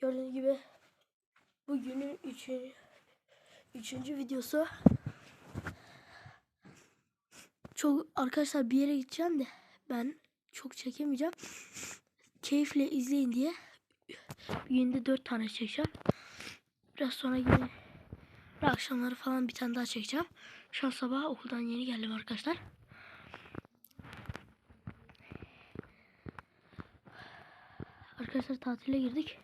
Gördüğünüz gibi bugünün üçüncü, üçüncü videosu. Çok arkadaşlar bir yere gideceğim de ben çok çekemeyeceğim. Keyifle izleyin diye günde dört tane çekeceğim. Biraz sonra yine akşamları falan bir tane daha çekeceğim. Şu an sabah okuldan yeni geldim arkadaşlar. Arkadaşlar tatile girdik.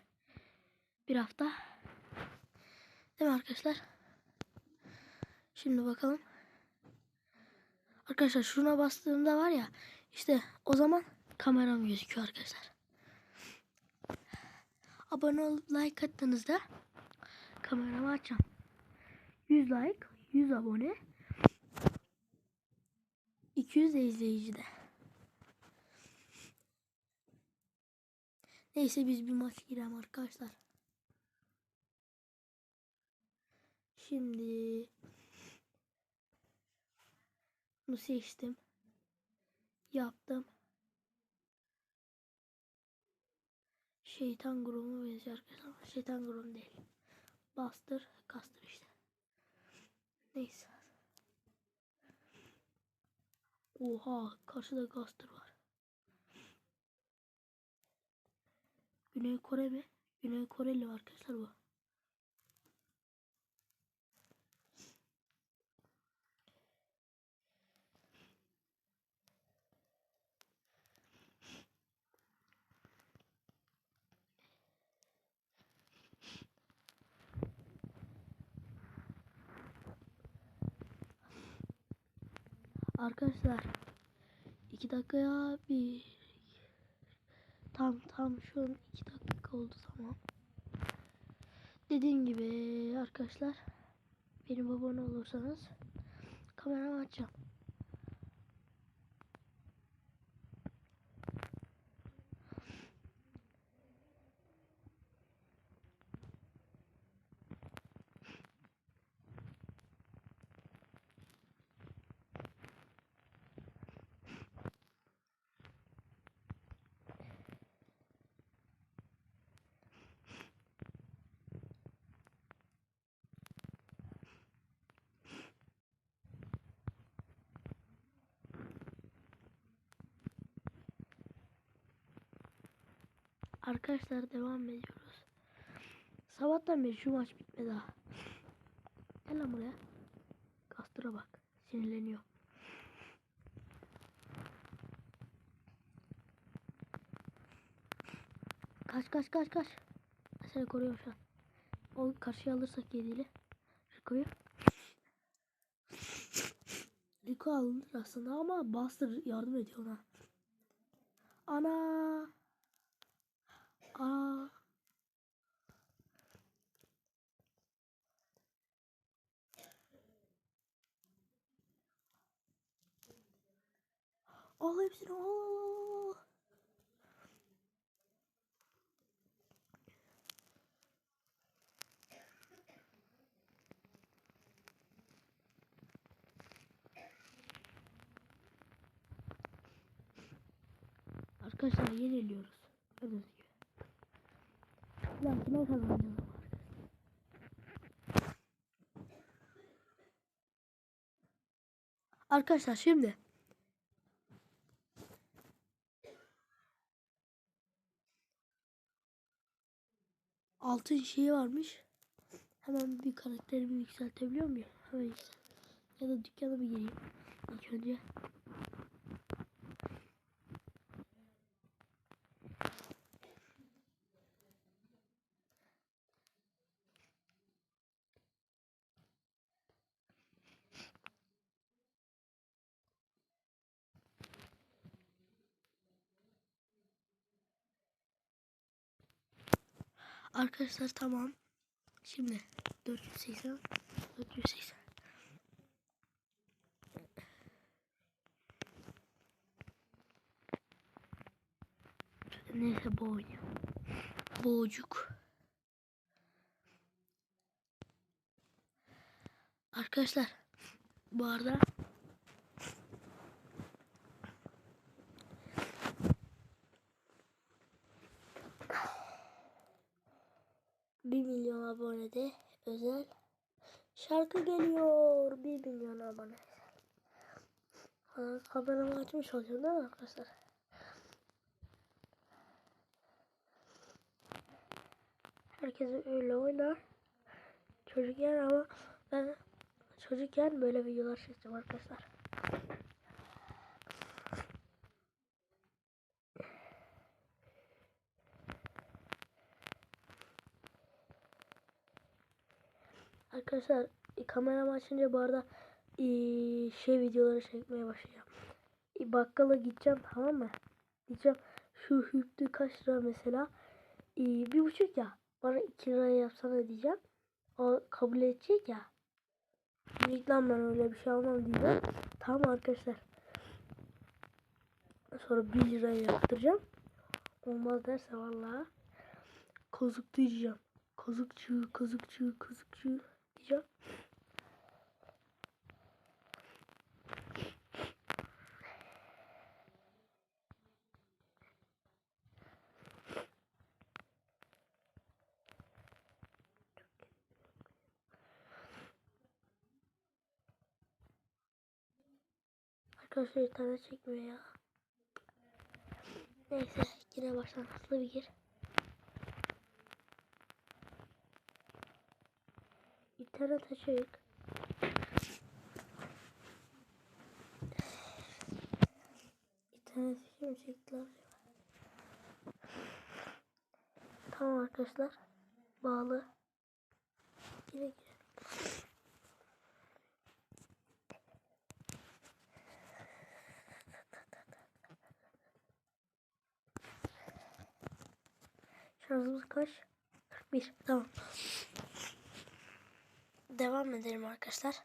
Bir hafta. Değil mi arkadaşlar? Şimdi bakalım. Arkadaşlar şuna bastığımda var ya işte o zaman kameram gözüküyor arkadaşlar. Abone olup like attığınızda kameramı açacağım. 100 like, 100 abone, 200 de izleyici de. Neyse biz bir maç girelim arkadaşlar. Şimdi bunu seçtim. Yaptım. Şeytan grubu benziyor arkadaşlar. Şeytan grubu değil. Bastır, kastır işte. Neyse. Oha, karşıda kastır var. Güney Kore mi? Güney Koreli arkadaşlar bu. Arkadaşlar 2 dakikaya bir tam tam şu an 2 dakika oldu tamam. Dediğim gibi arkadaşlar benim abone olursanız kameramı açacağım. Arkadaşlar devam ediyoruz. Sabahtan beri şu maç bitmedi daha. Gel lan buraya. Kastıra bak. Sinirleniyor. Kaç kaç kaç kaç. Seni koruyorum şu an. O karşıya alırsak yediyle. Rico'yu. Rico alınır aslında ama Buster yardım ediyor ona. Ana. Aa. Al hepsini al, al. Arkadaşlar yeniliyoruz. Gibi. Lan kime kazanacağız ama Arkadaşlar şimdi altın şeyi varmış. Hemen bir karakterimi yükseltebiliyor muyum? Hemen yükselt. Ya da dükkana bir gireyim. İlk önce. Arkadaşlar tamam. Şimdi 480 480 Neyse oynuyor. Boğucuk. Arkadaşlar bu arada Kartı geliyor. 1 milyon abone. Kameramı açmış olacağım değil mi arkadaşlar? Herkes öyle oynar. Çocukken ama ben çocukken böyle videolar çektim arkadaşlar. Arkadaşlar kameramı açınca bu arada e, şey videoları çekmeye başlayacağım. E, bakkala gideceğim tamam mı? Diyeceğim şu hüptü kaç lira mesela? E, bir buçuk ya. Bana iki liraya yapsana diyeceğim. O kabul edecek ya. Reklam ben öyle bir şey almam diyeceğim. Tamam arkadaşlar. Sonra 1 liraya yaptıracağım. Olmaz derse vallahi kozuktu diyeceğim. Kozukçu, kozukçu, kozukçu diyeceğim. Arkadaşlar internet çekmiyor ya. Neyse yine baştan hızlı bir gir. İnternet açık. İnternet kim çektiler? Tamam arkadaşlar. Bağlı. Yine girelim. Şarjımız kaç? 41. Tamam. Devam edelim arkadaşlar.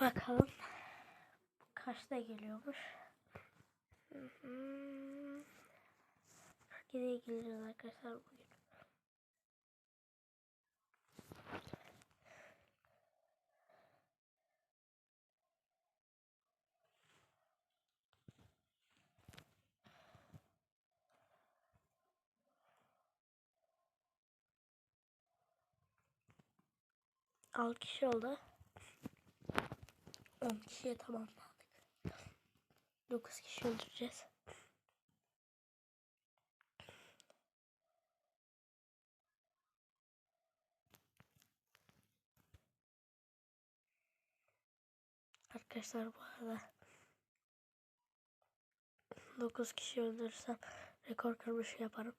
Bakalım. Kaçta geliyormuş? Hı hı. Geriye arkadaşlar bugün. Altı kişi oldu. 10 kişiye tamamladık. 9 kişi öldüreceğiz. Arkadaşlar bu arada 9 kişi öldürürsem rekor kırmış yaparım.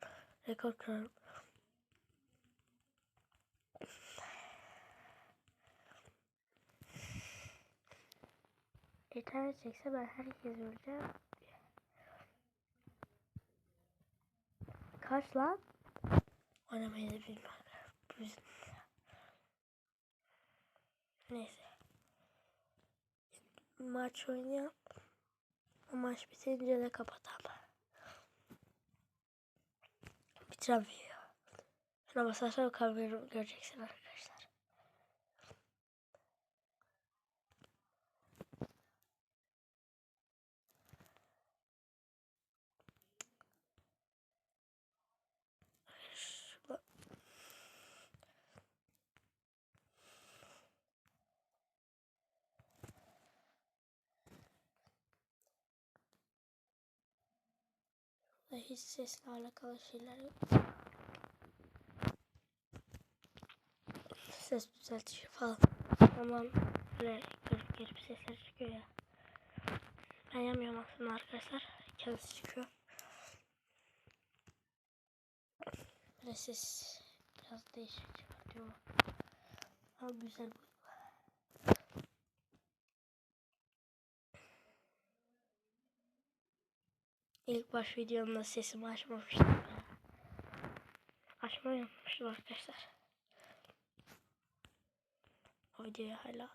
Rekor kırarım. İnternet çekse ben herkes öleceğim. Kaç lan? Oynamayı da bilmem. Neyse. Maç oynayalım. Maç bitince de kapatalım. Bitirem video. Şuna basarsan kameramı göreceksin arkadaşlar. Şuna- Burada hiç sesle alakalı şeyler yok. Ses düzeltici falan. Aman böyle garip garip sesler çıkıyor ya. Ben yapmıyorum aslında arkadaşlar. Kendisi çıkıyor. Böyle ses biraz değişik çıkartıyor. Ama güzel bu. İlk baş videomda sesimi açmamıştım. Açmayı unutmuştum arkadaşlar. O videoyu hala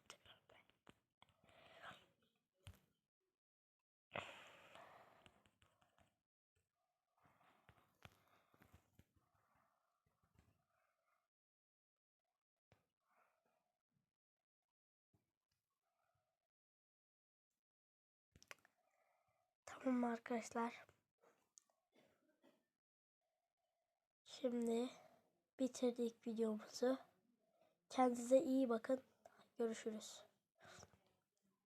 Tamam arkadaşlar. Şimdi bitirdik videomuzu. Kendinize iyi bakın. Görüşürüz.